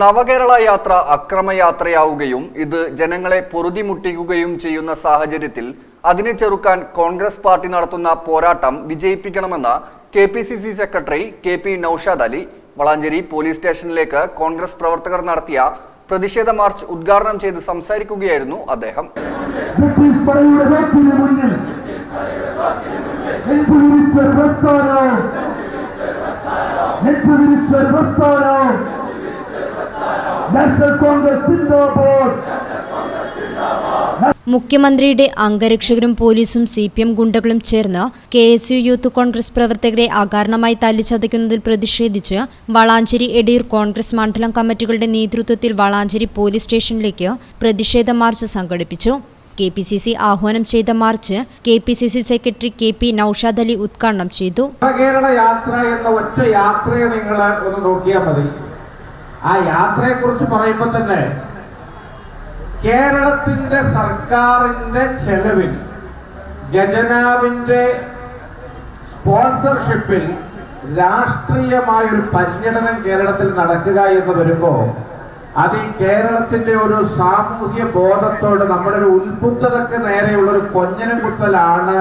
നവകേരള യാത്ര അക്രമയാത്രയാവുകയും ഇത് ജനങ്ങളെ പൊറുതിമുട്ടിക്കുകയും ചെയ്യുന്ന സാഹചര്യത്തിൽ അതിനെ ചെറുക്കാൻ കോൺഗ്രസ് പാർട്ടി നടത്തുന്ന പോരാട്ടം വിജയിപ്പിക്കണമെന്ന് K P C C secretary K P Noushad Ali Valanchery police സ്റ്റേഷനിലേക്ക് കോൺഗ്രസ് പ്രവർത്തകർ നടത്തിയ പ്രതിഷേധ മാർച്ച് ഉദ്ഘാടനം ചെയ്ത് സംസാരിക്കുകയായിരുന്നു അദ്ദേഹം. നെഞ്ചുവിരിച്ചൊരു പ്രസ്ഥാനം. നെഞ്ചുവിരിച്ചൊരു പ്രസ്ഥാനം. കോൺഗ്രസ് മുഖ്യമന്ത്രിയുടെ അംഗരക്ഷകരും പോലീസും സി പി എം ഗുണ്ടകളും ചേർന്ന് K S U youth Congress പ്രവർത്തകരെ അകാരണമായി തല്ലിച്ചതയ്ക്കുന്നതിൽ പ്രതിഷേധിച്ച് വളാഞ്ചേരി എടീർ കോൺഗ്രസ് മണ്ഡലം കമ്മിറ്റികളുടെ നേതൃത്വത്തിൽ വളാഞ്ചേരി പോലീസ് സ്റ്റേഷനിലേക്ക് പ്രതിഷേധ മാർച്ച് സംഘടിപ്പിച്ചു. കെ പി സി സി ആഹ്വാനം ചെയ്ത march K P C C secretary K P Noushad Ali ഉദ്ഘാടനം ചെയ്തു. കേരള യാത്ര എന്ന ഒറ്റ യാത്രയെ നിങ്ങൾ ഒന്ന് നോക്കിയാൽ മതി. ആ യാത്രയെ കുറിച്ച് പറയുമ്പോൾ തന്നെ കേരളത്തിന്റെ സർക്കാരിന്റെ ചെലവിൽ ഗജനാവിന്റെ സ്പോൺസർഷിപ്പിൽ രാഷ്ട്രീയമായ ഒരു പര്യടനം കേരളത്തിൽ നടക്കുക എന്ന് വരുമ്പോൾ അത് ഈ കേരളത്തിന്റെ ഒരു സാമൂഹ്യ ബോധത്തോട് നമ്മുടെ ഒരു ഉത്ബുദ്ധതക്ക് നേരെയുള്ള ഒരു കൊഞ്ഞനം കുത്തലാണ്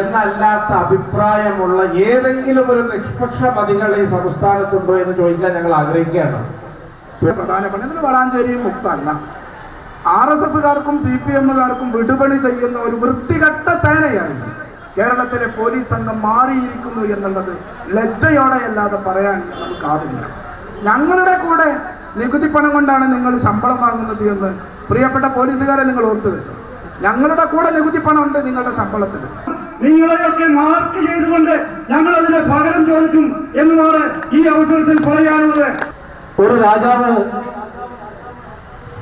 എന്നല്ലാത്ത അഭിപ്രായമുള്ള ഏതെങ്കിലും ഒരു നിഷ്പക്ഷ മതികൾ ഈ സംസ്ഥാനത്തുണ്ടോ എന്ന് ചോദിക്കാൻ ഞങ്ങൾ ആഗ്രഹിക്കുകയാണ്. പ്രധാനപ്പെട്ട വളാഞ്ചേരി മുക്തല്ല ആർ എസ് എസുകാർക്കും സി പി എമ്മുകാർക്കും വിടുപണി ചെയ്യുന്ന ഒരു വൃത്തികെട്ട സേനയായി കേരളത്തിലെ പോലീസ് സംഘം മാറിയിരിക്കുന്നു എന്നുള്ളത് ലജ്ജയോടെയല്ലാതെ പറയാൻ നമുക്കാവില്ല. ഞങ്ങളുടെ കൂടെ നികുതി പണം കൊണ്ടാണ് നിങ്ങൾ ശമ്പളം വാങ്ങുന്നത് എന്ന് പ്രിയപ്പെട്ട പോലീസുകാരെ നിങ്ങൾ ഓർത്തു വെച്ചു. ഞങ്ങളുടെ കൂടെ നികുതി പണം ഉണ്ട് നിങ്ങളുടെ ശമ്പളത്തിൽ. നിങ്ങളെയൊക്കെ മാർക്ക് ചെയ്തുകൊണ്ട് ഞങ്ങൾ അതിന്റെ പകരം ചോദിക്കും എന്നുമാണ് ഈ അവസരത്തിൽ പറയാനുള്ളത്. ഒരു രാജാവ്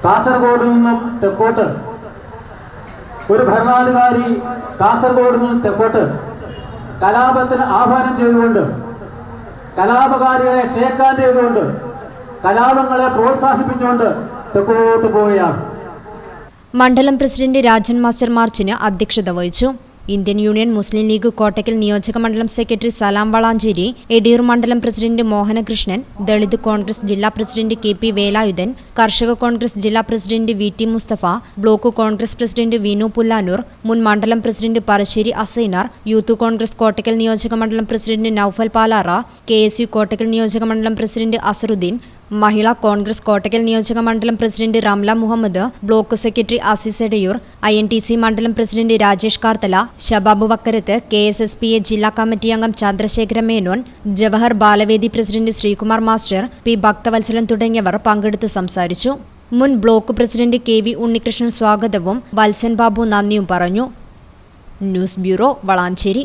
കാസർഗോഡ് നിന്നും തെക്കോട്ട് ഒരു ഭരണാധികാരി കാസർഗോഡ് നിന്നും തെക്കോട്ട് കലാപത്തിന് ആഹ്വാനം ചെയ്തുകൊണ്ട് കലാപകാരികളെ ക്ഷേക്കാൻ ചെയ്തുകൊണ്ട് കലാപങ്ങളെ പ്രോത്സാഹിപ്പിച്ചുകൊണ്ട് തെക്കോട്ട് പോവുകയാണ്. മണ്ഡലം പ്രസിഡന്റ് രാജൻ മാസ്റ്റർ മാർച്ചിന് അധ്യക്ഷത വഹിച്ചു. ഇന്ത്യൻ യൂണിയൻ മുസ്ലിം ലീഗ് കോട്ടയ്ക്കൽ നിയോജക മണ്ഡലം സെക്രട്ടറി സലാം വളാഞ്ചേരി എടിയൂർ മണ്ഡലം പ്രസിഡന്റ് മോഹനകൃഷ്ണൻ ദളിത് കോൺഗ്രസ് ജില്ലാ പ്രസിഡന്റ് കെ പി വേലായുധൻ കർഷക കോൺഗ്രസ് ജില്ലാ president V T Mustafa block Congress president Vinu Pullanur മുൻ മണ്ഡലം പ്രസിഡന്റ് പറശ്ശേരി അസൈനാർ യൂത്ത് കോൺഗ്രസ് കോട്ടയ്ക്കൽ നിയോജക മണ്ഡലം president Noufal Palara K S U Kottakkal നിയോജക മണ്ഡലം പ്രസിഡന്റ് അസറുദ്ദീൻ മഹിളാ കോൺഗ്രസ് കോട്ടക്കൽ നിയോജക മണ്ഡലം president Ramla Muhammad block secretary Azeez Edayur I N T C മണ്ഡലം president Rajesh Karthala Shabab Vakkarath K S S P A ജില്ലാ കമ്മിറ്റി അംഗം Chandrasekhara Menon Jawahar Balavedi president Sreekumar master P Bhakthavalsalan തുടങ്ങിയവർ പങ്കെടുത്ത് സംസാരിച്ചു. മുൻ block president K V Unnikrishnan സ്വാഗതവും വത്സൻ ബാബു നന്ദിയും പറഞ്ഞു. News bureau Valanchery.